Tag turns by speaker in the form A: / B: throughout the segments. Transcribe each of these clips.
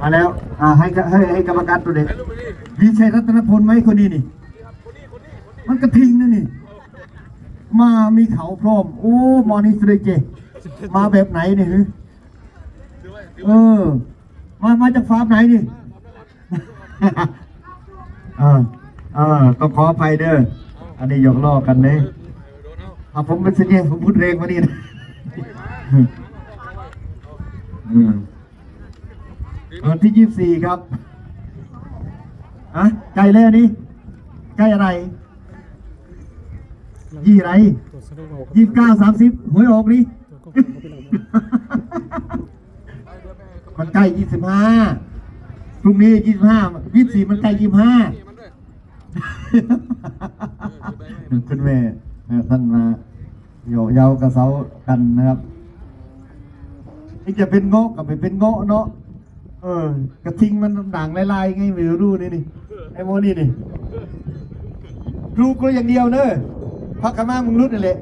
A: มาแล้วอ่าให้ให้ให้กรรมการตัวเด็กวิชัยรัตนพลไหมคนนี้นี่ มันกระทิงนะนี่ มามีเขาพร้อม โอ้มอนิสเตรเจ มาแบบไหนนี่ฮะเออ มามาจากฟาร์มไหนนี่เออเออต้องขออภัยเด้ออันนี้หยอกล้อกันเลยเอาผมเป็นเสียผมพูดเรงมานี่นะอืม วันที่ยี่สิบสี่ครับอะใกล้แล้วนี่ใกล้อะไรยี่ไรยี่สิบเก้าสามสิบหวยออกนี่
B: ตัวก็เอาไปลงมา
A: มันใกล้ยี่สิบห้าพรุ่งนี้ยี่สิบห้ายี่สิบสี่มันใกล้ยี่สิบห้าคุณแม่ท่านมาโยเยาวกระเซากันนะครับที่จะเป็นเงาะกับไปเป็นเงาะเนาะ เออกระทิงมันด่างลายๆไงไม่รู้นี่นี่ไอ้โมนี่นี่รูก็อย่างเดียวเนอะพักกันมามึงรุดนี่แหละ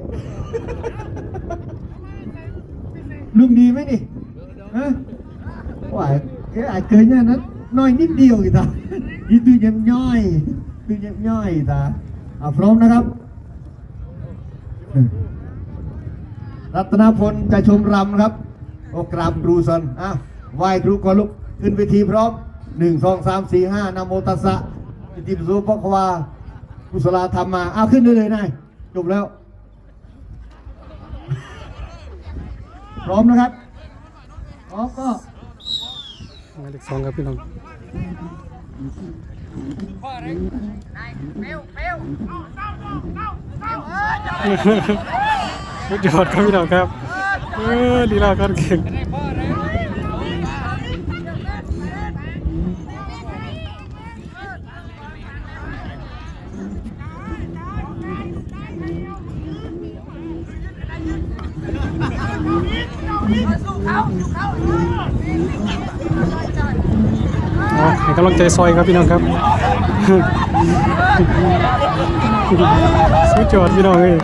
A: ลุงดีไหมนี่ฮะว่าแกอาจเกินเนี่ยนั้นน้อยนิดเดียวอีตาอีตัวยังย่อยตัวยังย่อยอีตาอะพร้อมนะครับ รัตนพลจะชมรำครับ โอกราบครูสันอะไหว้ครูก่อนลุก ขึ้นเวทีพร้อมหนึ่งสองสามสี่ห้านะโมตัสสะอิติปิโสภะคะวากุศลธรรมมาอ้าวขึ้นได้เลยนายจบแล้ว พร้อมนะครับพร้อมก็
B: หมายเลขสองครับพี่น้องสุดยอดครับพี่น้องครับ เออลีลาการเก่ง ให้กำลังใจซอยครับพี่น้องครับสุดยอดพี่น้องเอ้ย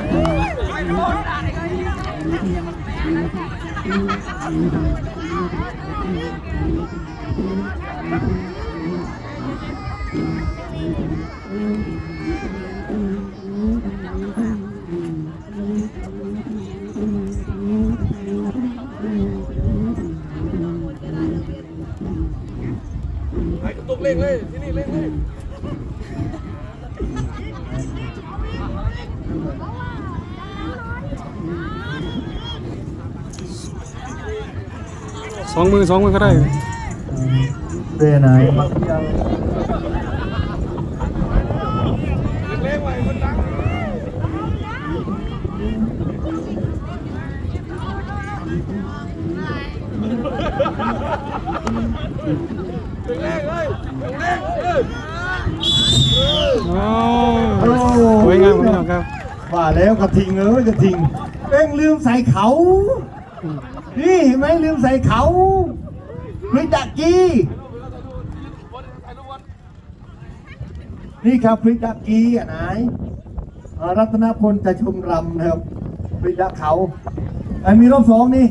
C: งเลยที่นี่เล่งเลย
B: สองมือสองมือก็ได้
A: เบไหนมักยัง
C: เล่งไว้คนดังเล่งเลยเล่งเลย
B: โอ้สวยงามครับพี่น้องครับ
A: ว่าแล้วกระทิงเอ้ยกระทิงเอ็งลืมใส่เขา นี่เห็นไหมลืมใส่เขาพริกดักกี้นี่ครับพริกดักกี้อะนายรัตนพลจะชมรำนะครับพริกดักเขาอันมีรอบสองนี่